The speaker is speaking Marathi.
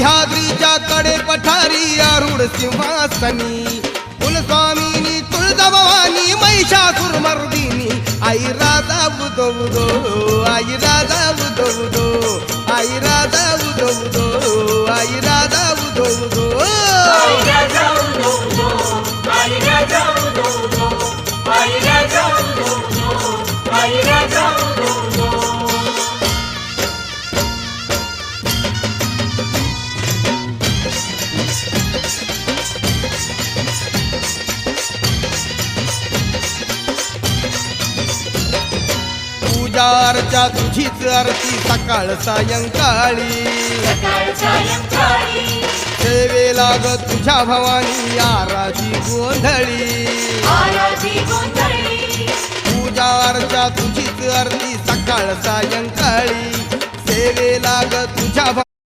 सह्याद्रीच्या कडे पठारी आरूढ सिंहासनी. कुलस्वामिनी तुळजाभवानी महिषासुर मर्दिनी. आई राजा उदो उदो आई राजा उदो उदो आई राजा उदो उदो आई राजा उदो उदो. आई राधा उदो उदो आई राधा उदो उदो आई पूजा अर्चा तुझीच आरती सकाळ सायंकाळी. सेवेला ग तुझ्या भवानी आराधी गोंधळी. पूजा अर्चा तुझीच आरती सकाळ सायंकाळी. सेवेला ग तुझ्या भ-